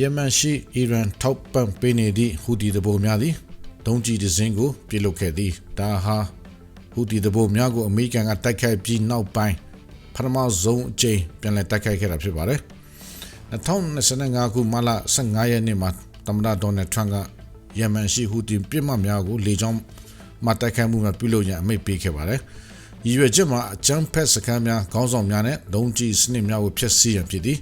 ယမန်ရှိအီရန်ထောက်ပံ့ပေးနေသည့်ဟူဒီတဘိုများသည်ဒုံးကျည်တစ်စင်းကိုပြစ်လုခဲ့သည်ဒါဟာဟူဒီတဘိုများကိုအမေရိကန်ကတိုက်ခိုက်ပြီးနောက်ပိုင်းပထမဆုံးအကြိမ်ပြန်လည်တိုက်ခိုက်ခဲ့တာဖြစ်ပါတယ်2025ခုမလ15ရက်နေ့မှာသမ္မတဒေါ်နယ်ထရန့်ကယမန်ရှိဟူဒီပြစ်မှတ်များကိုလေကြောင်းမှတိုက်ခိုက်မှုများပြုလုပ်ရန်အမိန့်ပေးခဲ့ပါတယ်ရည်ရွယ်ချက်မှာအကြမ်းဖက်စခန်းများခေါင်းဆောင်များနဲ့ဒုံးကျည်စနစ်များကိုဖျက်ဆီးရန်ဖြစ်သည်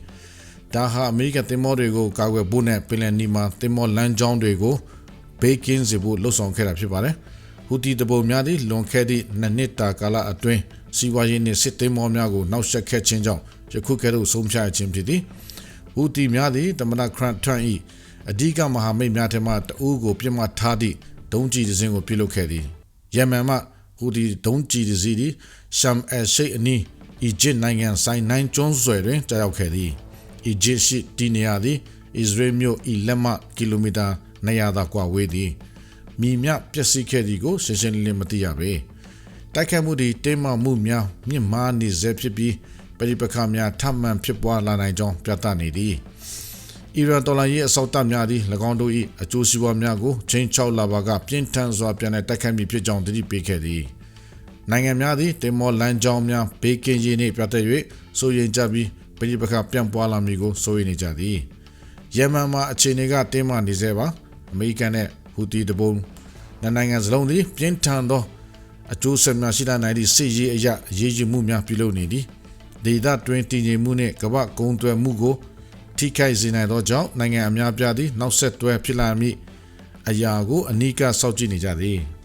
ဒါဟာအမေရိကန်တင်မောတွေကိုကာကွယ်ဖို့နဲ့ပင်လယ်နီမှာတင်မောလမ်းကြောင်းတွေကိုဘေးကင်းစေဖို့လှုံ့ဆော်ခဲ့တာဖြစ်ပါတယ်။ဟူတီတပုံများသည့်လွန်ခဲ့သည့်နှစ်နှစ်တာကာလအတွင်းစီးပွားရေးနှင့်စစ်တင်မောများကိုနှောက်ယှက်ခဲ့ခြင်းကြောင့်ယခုကဲ့သို့ဆုံးဖြတ်ခြင်းဖြစ်သည်။ဟူတီများသည်တမန်ခရန့်ထန်၏အဓိကမဟာမိတ်များထံမှတအူးကိုပြစ်မှတ်ထားသည့်ဒုံးကျည်တစ်စင်းကိုပြုလုပ်ခဲ့သည်။ယမန်မှဟူဒီဒုံးကျည်တစ်စီးသည်ရှမ်အယ်ရှိတ်အနီးအီဂျစ်နိုင်ငံဆိုင်နိုင်ကျွန်းဆွယ်တွင်ကြာရောက်ခဲ့သည်။ အီဂျစ်ရှိတီနေယာသည်အစ္စရေးမြို့ဤလက်မကီလိုမီတာ200သာကွာဝေးသည်။မိမြပျက်စီးခဲ့သည်ကိုရှင်းရှင်းလင်းလင်းမသိရပေ။တိုက်ခိုက်မှုသည်တင်းမာမှုများမြင့်မားနေစေဖြစ်ပြီးပရိပခါများထပ်မံဖြစ်ပွားလာနိုင်ကြောင်းပြသနေသည်။အီရန်ဒေါ်လာရေးအစောက်တပ်များသည်၎င်းတို့၏အကျိုးစီးပွားများကိုချင်းချောက်လာပါကပြင်းထန်စွာပြန်လည်တိုက်ခိုက်မိဖြစ်ကြောင်းတတိပေးခဲ့သည်။နိုင်ငံများသည်တင်မောလန်ကြောင်းများဘေးကင်းရေးနှင့်ပြတ်သက်၍စိုးရိမ်ကြပြီး ပရိပခါပြန့်ပွားလာမည်ကိုစိုးရိမ်နေကြသည်။ယမန်မှာအခြေအနေကတင်းမာနေသေးပါ။အမေရိကန်နဲ့ဟူတီတပုံနိုင်ငံစလုံးသည်ပြင်းထန်သောအကျိုးဆက်များရှိလာနိုင်သည့်စစ်ရေးအရာအရေးယူမှုများပြုလုပ်နေသည်။ဒေသတွင်းတည်ငြိမ်မှုနှင့်ကမ္ဘာကုန်သွယ်မှုကိုထိခိုက်စေနိုင်သောကြောင့်နိုင်ငံအများပြားသည်နောက်ဆက်တွဲဖြစ်လာမည့်အရာကိုအနီးကစောင့်ကြည့်နေကြသည်။